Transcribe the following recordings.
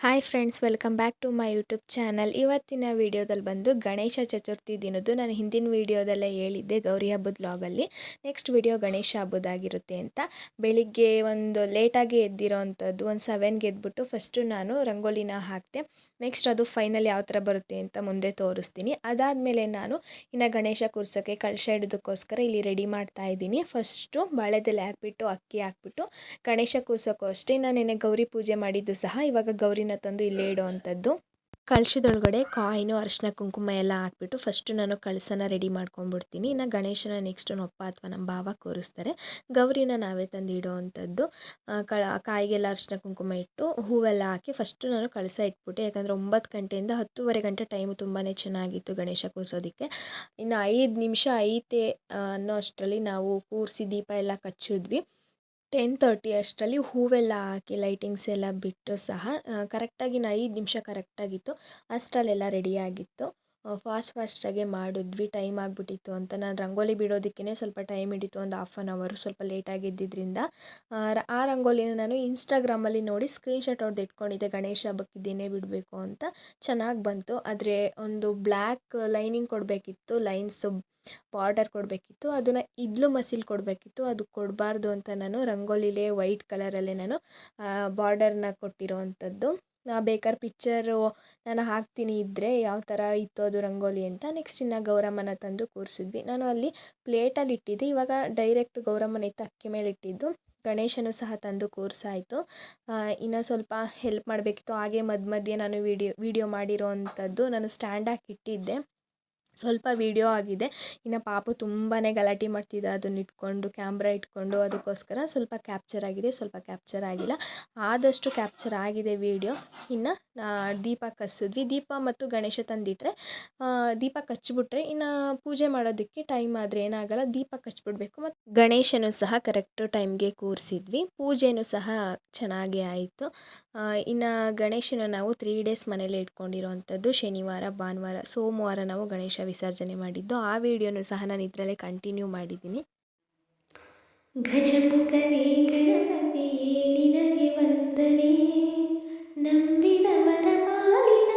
Hi friends welcome back to my YouTube channel ಇವತ್ತಿನ ವಿಡಿಯೋದಲ್ಲಿ ಬಂದು ಗಣೇಶ ಚತುರ್ಥಿ ದಿನದ್ದು ನಾನು ಹಿಂದಿನ ವಿಡಿಯೋದಲ್ಲೇ ಹೇಳಿದ್ದೆ ಗೌರಿ ಹಬ್ಬದ ವ್ಲಾಗಲ್ಲಿ ನೆಕ್ಸ್ಟ್ ವಿಡಿಯೋ ಗಣೇಶ ಹಬ್ಬದಾಗಿರುತ್ತೆ ಅಂತ. ಬೆಳಿಗ್ಗೆ ಒಂದು ಲೇಟಾಗಿ ಎದ್ದಿರೋ ಅಂಥದ್ದು ಒಂದು ಸೆವೆನ್ಗೆ ಎದ್ಬಿಟ್ಟು ಫಸ್ಟು ನಾನು ರಂಗೋಲಿನ ಹಾಕಿದೆ ನೆಕ್ಸ್ಟ್ ಅದು ಫೈನಲ್ ಯಾವ ಥರ ಬರುತ್ತೆ ಅಂತ ಮುಂದೆ ತೋರಿಸ್ತೀನಿ. ಅದಾದಮೇಲೆ ನಾನು ಇನ್ನು ಗಣೇಶ ಕೂರ್ಸೋಕ್ಕೆ ಕಳಶ ಇಡೋದಕ್ಕೋಸ್ಕರ ಇಲ್ಲಿ ರೆಡಿ ಮಾಡ್ತಾ ಇದ್ದೀನಿ. ಫಸ್ಟು ಬಾಳೆದೆಲೆ ಹಾಕ್ಬಿಟ್ಟು, ಅಕ್ಕಿ ಹಾಕ್ಬಿಟ್ಟು ಗಣೇಶ ಕೂರ್ಸೋಕ್ಕೂ ಅಷ್ಟೇ. ನಾನು ನೆನೆ ಗೌರಿ ಪೂಜೆ ಮಾಡಿದ್ದು ಸಹ. ಇವಾಗ ಗೌರಿನ ತಂದು ಇಲ್ಲೇ ಇಡೋವಂಥದ್ದು. ಕಳಶದೊಳಗಡೆ ಕಾಯಿನು, ಅರಿಶಿನ ಕುಂಕುಮ ಎಲ್ಲ ಹಾಕ್ಬಿಟ್ಟು ಫಸ್ಟು ನಾನು ಕಳಸನ ರೆಡಿ ಮಾಡ್ಕೊಂಡ್ಬಿಡ್ತೀನಿ. ಇನ್ನು ಗಣೇಶನ ನೆಕ್ಸ್ಟ್ ನಮ್ಮ ಅಪ್ಪ ಅಥವಾ ನಮ್ಮ ಭಾವ ಕೂರಿಸ್ತಾರೆ. ಗೌರಿನ ನಾವೇ ತಂದು ಇಡೋವಂಥದ್ದು. ಕಳ ಕಾಯಿಗೆಲ್ಲ ಅರಿಶಿನ ಕುಂಕುಮ ಇಟ್ಟು ಹೂವೆಲ್ಲ ಹಾಕಿ ಫಸ್ಟು ನಾನು ಕಳಸ ಇಟ್ಬಿಟ್ಟು, ಯಾಕಂದರೆ ಒಂಬತ್ತು ಗಂಟೆಯಿಂದ ಹತ್ತುವರೆ ಗಂಟೆ ಟೈಮ್ ತುಂಬಾ ಚೆನ್ನಾಗಿತ್ತು ಗಣೇಶ ಕೂರಿಸೋದಕ್ಕೆ. ಇನ್ನು ಐದು ನಿಮಿಷ ಐತೆ ಅನ್ನೋ ಅಷ್ಟರಲ್ಲಿ ನಾವು ಕೂರಿಸಿ ದೀಪ ಎಲ್ಲ ಕಚ್ಚಿದ್ವಿ. ಟೆನ್ ತರ್ಟಿ ಅಷ್ಟರಲ್ಲಿ ಹೂವೆಲ್ಲ ಹಾಕಿ ಲೈಟಿಂಗ್ಸ್ ಎಲ್ಲ ಬಿಟ್ಟು ಸಹ ಕರೆಕ್ಟಾಗಿ ಇನ್ನು ಐದು ನಿಮಿಷ ಕರೆಕ್ಟಾಗಿತ್ತು ಅಷ್ಟರಲ್ಲೆಲ್ಲ ರೆಡಿಯಾಗಿತ್ತು ಫಾಸ್ಟ್ ಫಾಸ್ಟಾಗೆ ಮಾಡಿದ್ವಿ ಟೈಮ್ ಆಗಿಬಿಟ್ಟಿತ್ತು ಅಂತ. ನಾನು ರಂಗೋಲಿ ಬಿಡೋದಕ್ಕೇ ಸ್ವಲ್ಪ ಟೈಮ್ ಹಿಡಿತು, ಒಂದು ಹಾಫ್ ಆನ್ ಅವರು ಸ್ವಲ್ಪ ಲೇಟಾಗಿ ಆ ರಂಗೋಲಿನ ನಾನು ಇನ್ಸ್ಟಾಗ್ರಾಮಲ್ಲಿ ನೋಡಿ ಸ್ಕ್ರೀನ್ಶಾಟ್ ಅವ್ರದ್ದು ಇಟ್ಕೊಂಡಿದ್ದೆ, ಗಣೇಶ ಹಬ್ಬಕ್ಕೆ ಬಿಡಬೇಕು ಅಂತ. ಚೆನ್ನಾಗಿ ಬಂತು. ಆದರೆ ಒಂದು ಬ್ಲ್ಯಾಕ್ ಲೈನಿಂಗ್ ಕೊಡಬೇಕಿತ್ತು ಲೈನ್ಸ್ ಬಾರ್ಡರ್ ಕೊಡಬೇಕಿತ್ತು, ಅದನ್ನು ಇದ್ಲು ಮಸೀಲ್ ಕೊಡಬೇಕಿತ್ತು, ಅದು ಕೊಡಬಾರ್ದು ಅಂತ ನಾನು ರಂಗೋಲಿಲೇ ವೈಟ್ ಕಲರಲ್ಲೇ ನಾನು ಬಾರ್ಡರ್ನ ಕೊಟ್ಟಿರೋ ಅಂಥದ್ದು ಬೇಕಾದ್ರೆ ಪಿಕ್ಚರು ನಾನು ಹಾಕ್ತೀನಿ ಇದ್ದರೆ ಯಾವ ಥರ ಇತ್ತು ಅದು ರಂಗೋಲಿ ಅಂತ ನೆಕ್ಸ್ಟ್ ಇನ್ನು ಗೌರಮ್ಮನ ತಂದು ಕೂರಿಸಿದ್ವಿ. ನಾನು ಅಲ್ಲಿ ಪ್ಲೇಟಲ್ಲಿ ಇಟ್ಟಿದ್ದೆ. ಇವಾಗ ಡೈರೆಕ್ಟ್ ಗೌರಮ್ಮನ ಇತ್ತು ಅಕ್ಕಿ ಮೇಲೆ ಇಟ್ಟಿದ್ದು. ಗಣೇಶನು ಸಹ ತಂದು ಕೂರಿಸಾಯಿತು. ಇನ್ನು ಸ್ವಲ್ಪ ಹೆಲ್ಪ್ ಮಾಡಬೇಕಿತ್ತು. ಹಾಗೆ ಮಧ್ಯ ಮಧ್ಯೆ ನಾನು ವೀಡಿಯೋ ವೀಡಿಯೋ ಮಾಡಿರೋ ಅಂಥದ್ದು ನಾನು ಸ್ಟ್ಯಾಂಡ್ ಹಾಕಿ ಇಟ್ಟಿದ್ದೆ. ಸ್ವಲ್ಪ ವೀಡಿಯೋ ಆಗಿದೆ. ಇನ್ನು ಪಾಪು ತುಂಬಾ ಗಲಾಟೆ ಮಾಡ್ತಿದ್ದ ಅದನ್ನ ಇಟ್ಕೊಂಡು ಕ್ಯಾಮ್ರಾ ಇಟ್ಕೊಂಡು ಅದಕ್ಕೋಸ್ಕರ ಸ್ವಲ್ಪ ಕ್ಯಾಪ್ಚರ್ ಆಗಿದೆ. ಸ್ವಲ್ಪ ಕ್ಯಾಪ್ಚರ್ ಆಗಿಲ್ಲ. ಆದಷ್ಟು ಕ್ಯಾಪ್ಚರ್ ಆಗಿದೆ ವೀಡಿಯೋ ಇನ್ನು ದೀಪ ಕಸಿದ್ವಿ ದೀಪ ಮತ್ತು ಗಣೇಶ ತಂದಿಟ್ಟರೆ ದೀಪ ಕಚ್ಚಿಬಿಟ್ರೆ ಇನ್ನು ಪೂಜೆ ಮಾಡೋದಕ್ಕೆ ಟೈಮ್ ಆದರೆ ಏನಾಗಲ್ಲ, ದೀಪ ಕಚ್ಚಿಬಿಡ್ಬೇಕು ಮತ್ತು ಗಣೇಶನು ಸಹ ಕರೆಕ್ಟು ಟೈಮ್ಗೆ ಕೂರಿಸಿದ್ವಿ. ಪೂಜೆನೂ ಸಹ ಚೆನ್ನಾಗಿ ಆಯಿತು. ಇನ್ನು ಗಣೇಶನ ನಾವು ತ್ರೀ ಡೇಸ್ ಮನೇಲಿ ಇಟ್ಕೊಂಡಿರೋವಂಥದ್ದು ಶನಿವಾರ, ಭಾನುವಾರ, ಸೋಮವಾರ ನಾವು ಗಣೇಶ ವಿಸರ್ಜನೆ ಮಾಡಿದ್ದು. ಆ ವಿಡಿಯೋನು ಸಹ ನಾನು ಇದರಲ್ಲೇ ಕಂಟಿನ್ಯೂ ಮಾಡಿದ್ದೀನಿ. ಗಜಮುಖನೇ ಗಣಪತಿಯೇ, ನಿನಗೆ ವಂದನೆ. நம்பிதவர பாலின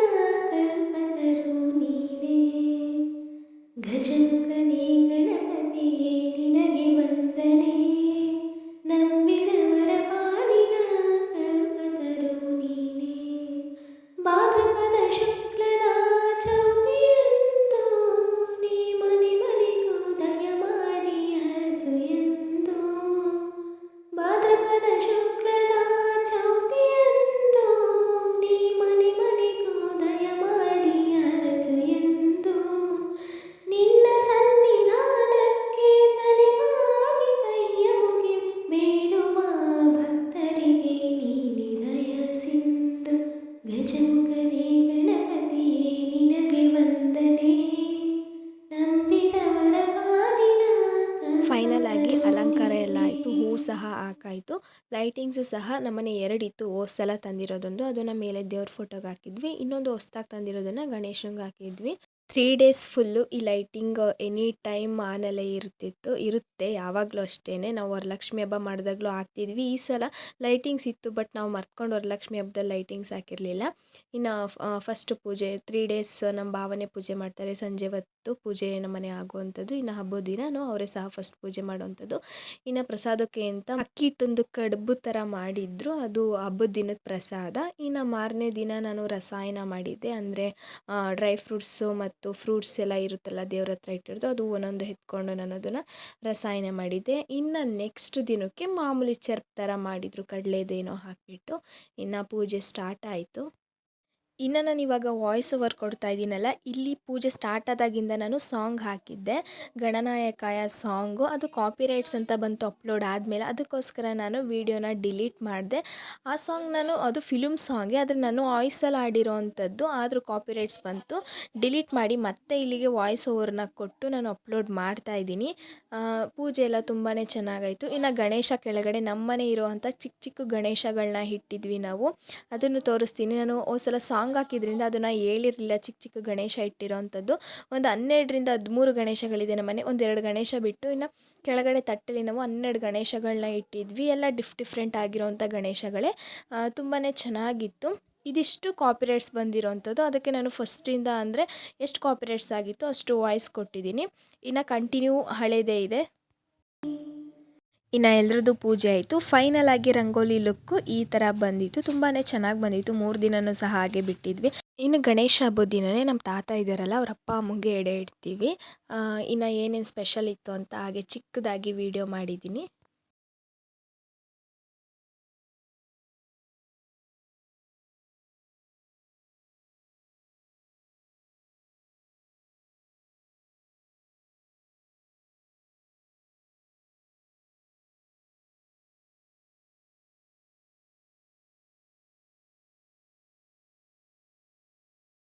ಸಹ ಹಾಕಾಯಿತು. ಲೈಟಿಂಗ್ಸು ಸಹ ನಮ್ಮನೆ ಎರಡಿತ್ತು. ಸಲ ತಂದಿರೋದೊಂದು. ಅದನ್ನು ಮೇಲೆ ದೇವ್ರ ಫೋಟೋಗೆ ಹಾಕಿದ್ವಿ. ಇನ್ನೊಂದು ಹೊಸ್ದಾಗಿ ತಂದಿರೋದನ್ನು ಗಣೇಶಂಗೆ ಹಾಕಿದ್ವಿ. ತ್ರೀ ಡೇಸ್ ಫುಲ್ಲು ಈ ಲೈಟಿಂಗ್ ಎನಿ ಟೈಮ್ ಆನಲ್ಲೇ ಇರ್ತಿತ್ತು, ಇರುತ್ತೆ, ಯಾವಾಗಲೂ ಅಷ್ಟೇ ನಾವು ವರಲಕ್ಷ್ಮಿ ಹಬ್ಬ ಮಾಡಿದಾಗಲೂ ಹಾಕ್ತಿದ್ವಿ. ಈ ಸಲ ಲೈಟಿಂಗ್ಸ್ ಇತ್ತು ಬಟ್ ನಾವು ಮರ್ತ್ಕೊಂಡು ವರಲಕ್ಷ್ಮಿ ಹಬ್ಬದಲ್ಲಿ ಲೈಟಿಂಗ್ಸ್ ಹಾಕಿರಲಿಲ್ಲ. ಇನ್ನು ಫಸ್ಟ್ ಪೂಜೆ ತ್ರೀ ಡೇಸ್ ನಮ್ಮ ಭಾವನೆ ಪೂಜೆ ಮಾಡ್ತಾರೆ. ಸಂಜೆ ಹೊತ್ತು ಪೂಜೆ ನಮ್ಮನೆ ಆಗುವಂಥದ್ದು. ಇನ್ನು ಹಬ್ಬದ ದಿನ ಅವರೇ ಸಹ ಫಸ್ಟ್ ಪೂಜೆ ಮಾಡುವಂಥದ್ದು. ಇನ್ನು ಪ್ರಸಾದಕ್ಕೆ ಅಂತ ಅಕ್ಕಿ ಕಡುಬು ಥರ ಮಾಡಿದ್ರು. ಅದು ಹಬ್ಬದ ದಿನದ ಪ್ರಸಾದ. ಇನ್ನು ಮಾರನೇ ದಿನ ನಾನು ರಸಾಯನ ಮಾಡಿದ್ದೆ. ಅಂದರೆ ಡ್ರೈ ಫ್ರೂಟ್ಸು ಮತ್ತು ಫ್ರೂಟ್ಸ್ ಎಲ್ಲ ಇರುತ್ತಲ್ಲ ದೇವ್ರ ಹತ್ರ ಇಟ್ಟಿರೋದು, ಅದು ಒಂದೊಂದು ಎತ್ಕೊಂಡು ನಾನು ಅದನ್ನು ರಸಾಯನ ಮಾಡಿದ್ದೆ. ಇನ್ನು ನೆಕ್ಸ್ಟ್ ದಿನಕ್ಕೆ ಮಾಮೂಲಿ ಚರ್ಪ್ ಥರ ಮಾಡಿದರು, ಕಡಲೆದೇನೋ ಹಾಕಿಬಿಟ್ಟು. ಇನ್ನು ಪೂಜೆ ಸ್ಟಾರ್ಟ್ ಆಯಿತು. ಇನ್ನು ನಾನು ಇವಾಗ ವಾಯ್ಸ್ ಓವರ್ ಕೊಡ್ತಾ ಇದ್ದೀನಲ್ಲ, ಇಲ್ಲಿ ಪೂಜೆ ಸ್ಟಾರ್ಟ್ ಆದಾಗಿಂದ ನಾನು ಸಾಂಗ್ ಹಾಕಿದ್ದೆ. ಗಣನಾಯಕಾಯ ಸಾಂಗು ಅದು ಕಾಪಿರೈಟ್ಸ್ ಅಂತ ಬಂತು ಅಪ್ಲೋಡ್ ಆದಮೇಲೆ ಅದಕ್ಕೋಸ್ಕರ ನಾನು ವೀಡಿಯೋನ ಡಿಲೀಟ್ ಮಾಡಿದೆ. ಆ ಸಾಂಗ್ ನಾನು, ಅದು ಫಿಲ್ಮ್ ಸಾಂಗೇ ಆದರೆ ನಾನು ವಾಯ್ಸಲ್ಲಿ ಆಡಿರೋ ಅಂಥದ್ದು ಆದರೂ ಕಾಪಿರೈಟ್ಸ್ ಬಂತು. ಡಿಲೀಟ್ ಮಾಡಿ ಮತ್ತೆ ಇಲ್ಲಿಗೆ ವಾಯ್ಸ್ ಓವರ್ನ ಕೊಟ್ಟು ನಾನು ಅಪ್ಲೋಡ್ ಮಾಡ್ತಾ ಇದ್ದೀನಿ. ಪೂಜೆ ಎಲ್ಲ ತುಂಬಾ ಚೆನ್ನಾಗಾಯಿತು. ಇನ್ನು ಗಣೇಶ ಕೆಳಗಡೆ ನಮ್ಮನೆ ಇರೋವಂಥ ಚಿಕ್ಕ ಚಿಕ್ಕ ಗಣೇಶಗಳನ್ನ ಇಟ್ಟಿದ್ವಿ ನಾವು. ಅದನ್ನು ತೋರಿಸ್ತೀನಿ. ನಾನು ಸಲ ಸಾಂಗ್ ಹಾಕಿದ್ರಿಂದ ಅದನ್ನು ಹೇಳಿರಲಿಲ್ಲ. ಚಿಕ್ಕ ಚಿಕ್ಕ ಗಣೇಶ ಇಟ್ಟಿರೋವಂಥದ್ದು ಒಂದು ಹನ್ನೆರಡರಿಂದ ಹದಿಮೂರು ಗಣೇಶಗಳಿದೆ ನಮ್ಮನೆ ಒಂದೆರಡು ಗಣೇಶ ಬಿಟ್ಟು ಇನ್ನು ಕೆಳಗಡೆ ತಟ್ಟೆಲಿ ನಾವು ಹನ್ನೆರಡು ಗಣೇಶಗಳನ್ನ ಇಟ್ಟಿದ್ವಿ. ಎಲ್ಲ ಡಿಫ್ ಡಿಫ್ರೆಂಟ್ ಆಗಿರೋವಂಥ ಗಣೇಶಗಳೇ. ತುಂಬಾ ಚೆನ್ನಾಗಿತ್ತು. ಇದಿಷ್ಟು ಕಾಪಿರೈಟ್ಸ್ ಬಂದಿರೋವಂಥದ್ದು ಅದಕ್ಕೆ ನಾನು ಫಸ್ಟಿಂದ ಅಂದರೆ ಎಷ್ಟು ಕಾಪಿರೈಟ್ಸ್ ಆಗಿತ್ತು ಅಷ್ಟು ವಾಯ್ಸ್ ಕೊಟ್ಟಿದ್ದೀನಿ. ಇನ್ನು ಕಂಟಿನ್ಯೂ ಹಳೇದೇ ಇದೆ. ಇನ್ನು ಎಲ್ರದ್ದು ಪೂಜೆ ಆಯಿತು. ಫೈನಲ್ ಆಗಿ ರಂಗೋಲಿ ಲುಕ್ಕು ಈ ಥರ ಬಂದಿತ್ತು. ತುಂಬಾ ಚೆನ್ನಾಗಿ ಬಂದಿತ್ತು. ಮೂರು ದಿನನೂ ಸಹ ಹಾಗೆ ಬಿಟ್ಟಿದ್ವಿ. ಇನ್ನು ಗಣೇಶ ಹಬ್ಬದ ದಿನವೇ ನಮ್ಮ ತಾತ ಇದ್ದಾರಲ್ಲ ಅವ್ರ ಅಪ್ಪ ಅಮ್ಮಗೆ ಎಡೆ ಇಡ್ತೀವಿ. ಇನ್ನು ಏನೇನು ಸ್ಪೆಷಲ್ ಇತ್ತು ಅಂತ ಹಾಗೆ ಚಿಕ್ಕದಾಗಿ ವಿಡಿಯೋ ಮಾಡಿದ್ದೀನಿ.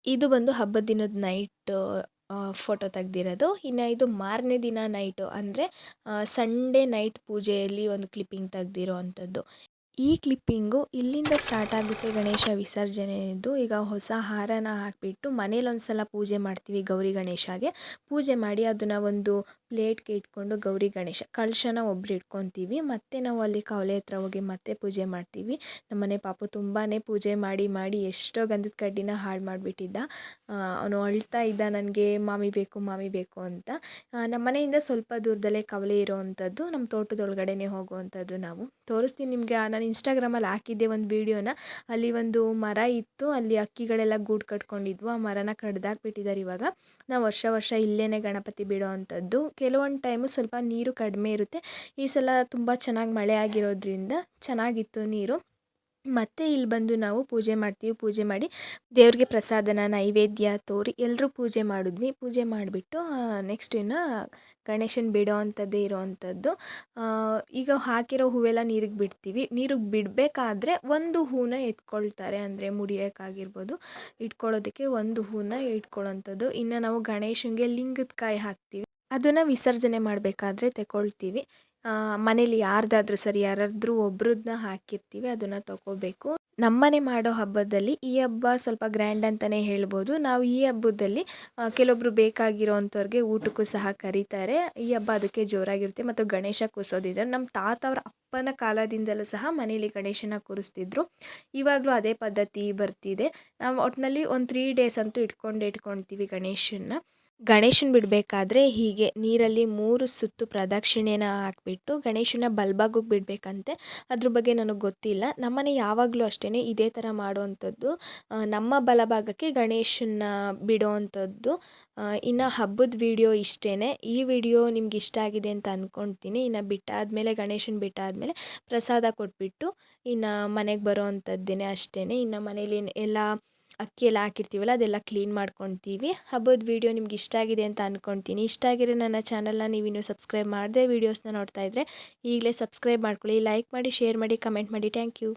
ಇದು ಬಂದು ಹಬ್ಬದ ದಿನದ ನೈಟ್ ಫೋಟೋ ತೆಗ್ದಿರೋದು. ಇನ್ನು ಇದು ಮಾರನೇ ದಿನ ನೈಟು ಅಂದರೆ ಸಂಡೇ ನೈಟ್ ಪೂಜೆಯಲ್ಲಿ ಒಂದು ಕ್ಲಿಪ್ಪಿಂಗ್ ತೆಗ್ದಿರೋ ಅಂಥದ್ದು ಈ ಕ್ಲಿಪ್ಪಿಂಗು ಇಲ್ಲಿಂದ ಸ್ಟಾರ್ಟ್ ಆಗುತ್ತೆ ಗಣೇಶ ವಿಸರ್ಜನೆಯದ್ದು. ಈಗ ಹೊಸ ಹಾರನ ಹಾಕಿಬಿಟ್ಟು ಮನೇಲಿ ಒಂದು ಸಲ ಪೂಜೆ ಮಾಡ್ತೀವಿ ಗೌರಿ ಗಣೇಶಗೆ. ಪೂಜೆ ಮಾಡಿ ಅದನ್ನು ಒಂದು ಪ್ಲೇಟ್ಗೆ ಇಟ್ಕೊಂಡು ಗೌರಿ ಗಣೇಶ, ಕಳಶನ ಒಬ್ರು ಇಟ್ಕೊತೀವಿ. ಮತ್ತು ನಾವು ಅಲ್ಲಿ ಕವಲೆ ಹತ್ರ ಹೋಗಿ ಮತ್ತೆ ಪೂಜೆ ಮಾಡ್ತೀವಿ. ನಮ್ಮನೆ ಪಾಪು ತುಂಬಾ ಪೂಜೆ ಮಾಡಿ ಮಾಡಿ ಎಷ್ಟೋ ಗಂಧದ ಕಡ್ಡಿನ ಹಾಳು ಮಾಡಿಬಿಟ್ಟಿದ್ದ. ಅವನು ಅಳ್ತಾ ಇದ್ದ, ನನಗೆ ಮಾಮಿ ಬೇಕು ಮಾಮಿ ಬೇಕು ಅಂತ. ನಮ್ಮ ಮನೆಯಿಂದ ಸ್ವಲ್ಪ ದೂರದಲ್ಲೇ ಕವಲೆ ಇರೋವಂಥದ್ದು. ನಮ್ಮ ತೋಟದೊಳಗಡೆನೆ ಹೋಗುವಂಥದ್ದು ನಾವು. ತೋರಿಸ್ತೀನಿ ನಿಮಗೆ ನಾನು ಇನ್ಸ್ಟಾಗ್ರಾಮಲ್ಲಿ ಹಾಕಿದ್ದೆ ಒಂದು ವೀಡಿಯೋನ. ಅಲ್ಲಿ ಒಂದು ಮರ ಇತ್ತು. ಅಲ್ಲಿ ಅಕ್ಕಿಗಳೆಲ್ಲ ಗೂಡು ಕಟ್ಕೊಂಡಿದ್ವು. ಆ ಮರನ ಕಡ್ದಾಕ್ಬಿಟ್ಟಿದ್ದಾರೆ ಇವಾಗ. ನಾವು ವರ್ಷ ವರ್ಷ ಇಲ್ಲೇ ಗಣಪತಿ ಬಿಡೋ ಅಂಥದ್ದು. ಕೆಲವೊಂದು ಟೈಮು ಸ್ವಲ್ಪ ನೀರು ಕಡಿಮೆ ಇರುತ್ತೆ. ಈ ಸಲ ತುಂಬ ಚೆನ್ನಾಗಿ ಮಳೆ ಆಗಿರೋದ್ರಿಂದ ಚೆನ್ನಾಗಿತ್ತು ನೀರು. ಮತ್ತೆ ಇಲ್ಲಿ ಬಂದು ನಾವು ಪೂಜೆ ಮಾಡ್ತೀವಿ, ಪೂಜೆ ಮಾಡಿ ದೇವ್ರಿಗೆ ಪ್ರಸಾದನ, ನೈವೇದ್ಯ ತೋರಿ ಎಲ್ಲರೂ ಪೂಜೆ ಮಾಡಿದ್ವಿ. ಪೂಜೆ ಮಾಡಿಬಿಟ್ಟು ನೆಕ್ಸ್ಟ್ ಇನ್ನು ಗಣೇಶನ ಬಿಡೋ ಅಂಥದ್ದೇ ಇರೋ ಅಂಥದ್ದು ಈಗ ಹಾಕಿರೋ ಹೂವೆಲ್ಲ ನೀರಿಗೆ ಬಿಡ್ತೀವಿ. ನೀರಿಗೆ ಬಿಡಬೇಕಾದ್ರೆ ಒಂದು ಹೂನ ಎತ್ಕೊಳ್ತಾರೆ, ಅಂದರೆ ಮುಡಿಯೋಕ್ಕಾಗಿರ್ಬೋದು ಇಟ್ಕೊಳ್ಳೋದಕ್ಕೆ ಒಂದು ಹೂನ ಇಟ್ಕೊಳ್ಳೋಂಥದ್ದು ಇನ್ನು ನಾವು ಗಣೇಶನಿಗೆ ಲಿಂಗದ ಕಾಯಿ ಹಾಕ್ತೀವಿ. ಅದನ್ನು ವಿಸರ್ಜನೆ ಮಾಡಬೇಕಾದ್ರೆ ತಗೊಳ್ತೀವಿ ಮನೇಲಿ ಯಾರ್ದಾದ್ರೂ ಸರಿ ಯಾರಾದ್ರೂ ಒಬ್ರದ್ನ ಹಾಕಿರ್ತೀವಿ, ಅದನ್ನು ತಗೋಬೇಕು. ನಮ್ಮನೆ ಮಾಡೋ ಹಬ್ಬದಲ್ಲಿ ಈ ಹಬ್ಬ ಸ್ವಲ್ಪ ಗ್ರ್ಯಾಂಡ್ ಅಂತಲೇ ಹೇಳ್ಬೋದು. ನಾವು ಈ ಹಬ್ಬದಲ್ಲಿ ಕೆಲವೊಬ್ರು ಬೇಕಾಗಿರೋವಂಥವ್ರಿಗೆ ಊಟಕ್ಕೂ ಸಹ ಕರೀತಾರೆ. ಈ ಹಬ್ಬ ಅದಕ್ಕೆ ಜೋರಾಗಿರುತ್ತೆ. ಮತ್ತು ಗಣೇಶ ಕೂರಿಸೋದಿದ್ದಾರೆ ನಮ್ಮ ತಾತ ಅವ್ರ ಅಪ್ಪನ ಕಾಲದಿಂದಲೂ ಸಹ ಮನೇಲಿ ಗಣೇಶನ ಕೂರಿಸ್ತಿದ್ರು. ಇವಾಗಲೂ ಅದೇ ಪದ್ಧತಿ ಬರ್ತಿದೆ. ನಾವು ಒಟ್ಟಿನಲ್ಲಿ ಒಂದು ತ್ರೀ ಡೇಸ್ ಅಂತೂ ಇಟ್ಕೊಂಡೇ ಇಟ್ಕೊಳ್ತೀವಿ ಗಣೇಶನ್ನ. ಗಣೇಶನ ಬಿಡಬೇಕಾದ್ರೆ ಹೀಗೆ ನೀರಲ್ಲಿ ಮೂರು ಸುತ್ತು ಪ್ರದಕ್ಷಿಣೆನ ಹಾಕ್ಬಿಟ್ಟು ಗಣೇಶನ ಬಲ್ಬಾಗಿಗೆ ಬಿಡಬೇಕಂತೆ. ಅದ್ರ ಬಗ್ಗೆ ನನಗೆ ಗೊತ್ತಿಲ್ಲ. ನಮ್ಮನೆ ಯಾವಾಗಲೂ ಅಷ್ಟೇ ಇದೇ ಥರ ಮಾಡುವಂಥದ್ದು ನಮ್ಮ ಬಲಭಾಗಕ್ಕೆ ಗಣೇಶನ್ನ ಬಿಡೋವಂಥದ್ದು ಇನ್ನು ಹಬ್ಬದ ವಿಡಿಯೋ ಇಷ್ಟೇ ಈ ವಿಡಿಯೋ ನಿಮ್ಗೆ ಇಷ್ಟ ಆಗಿದೆ ಅಂತ ಅಂದ್ಕೊಳ್ತೀನಿ ಇನ್ನು ಬಿಟ್ಟಾದಮೇಲೆ, ಗಣೇಶನ ಬಿಟ್ಟಾದಮೇಲೆ ಪ್ರಸಾದ ಕೊಟ್ಬಿಟ್ಟು ಇನ್ನು ಮನೆಗೆ ಬರೋ ಅಷ್ಟೇ ಇನ್ನು ಮನೇಲಿ ಎಲ್ಲ ಅಕ್ಕಿ ಎಲ್ಲ ಹಾಕಿರ್ತೀವಲ್ಲ, ಅದೆಲ್ಲ ಕ್ಲೀನ್ ಮಾಡ್ಕೊತೀವಿ. ಹಬ್ಬದ ವಿಡಿಯೋ ನಿಮ್ಗೆ ಇಷ್ಟ ಆಗಿದೆ ಅಂತ ಅಂದ್ಕೊತೀನಿ ಇಷ್ಟ ಆಗಿರೋ ನನ್ನ ಚಾನಲ್ನ ನೀವಿನ್ನೂ ಸಬ್ಸ್ಕ್ರೈಬ್ ಮಾಡದೆ ವೀಡಿಯೋಸ್ನ ನೋಡ್ತಾ ಇದ್ದರೆ ಈಗಲೇ ಸಬ್ಸ್ಕ್ರೈಬ್ ಮಾಡ್ಕೊಳ್ಳಿ. ಲೈಕ್ ಮಾಡಿ ಶೇರ್ ಮಾಡಿ ಕಮೆಂಟ್ ಮಾಡಿ. Thank you